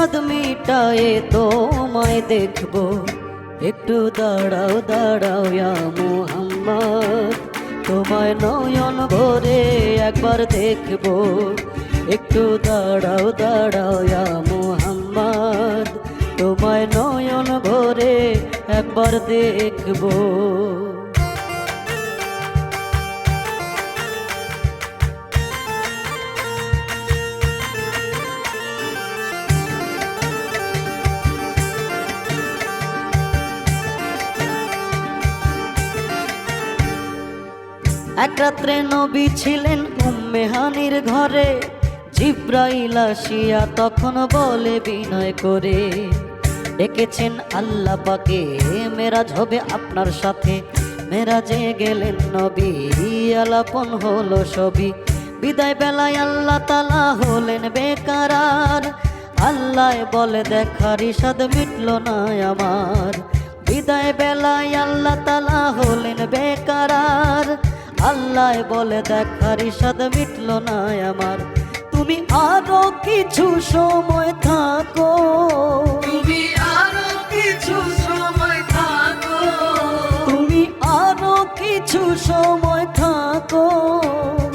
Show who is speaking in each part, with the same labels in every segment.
Speaker 1: স্বাদ মিটায়ে তোমায় দেখব। একটু দাঁড়াও দাঁড়াও মুহাম্মদ। তোমায় নয়ন ভরে একবার দেখব। একটু দাঁড়াও দাঁড়াও মুহাম্মদ। তোমায় নয়ন ভরে একবার দেখব। এক রাত্রে নবী ছিলেন উম্মেহানির ঘরে। জিব্রাইল আসিয়া তখন বলে বিনয় করে, ডেকেছেন আল্লাহ পাকে, মেরাজ হবে আপনার সাথে। মেরাজে গেলেন নবী, আলাপন হলো সবই। বিদায় বেলায় আল্লাহ তালা হলেন বেকারার আল্লাহ বলে দেখার ইসাদ মিটল না আমার। বিদায় বেলায় আল্লাহ তালা হলেন বেকারার আল্লাহ বলে দেখার ইসাদ মিটল না আমার। তুমি আরও কিছু সময় থাকো।
Speaker 2: তুমি আরও কিছু সময় থাকো।
Speaker 1: তুমি আরও কিছু সময় থাকো।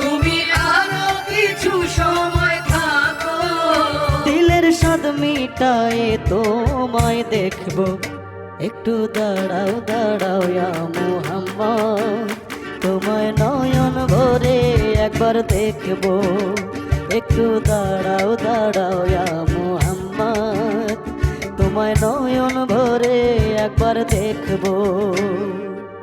Speaker 2: তুমি আরও কিছু সময় থাকো।
Speaker 1: দিলের স্বাদ মিটায়ে তোমায় দেখব। একটু দাঁড়াও দাঁড়াও মুহাম্মদ। একবার দেখব। একটু দাঁড়াও দাঁড়াও মোহাম্মদ। তোমায় নয়ন ভরে একবার দেখব।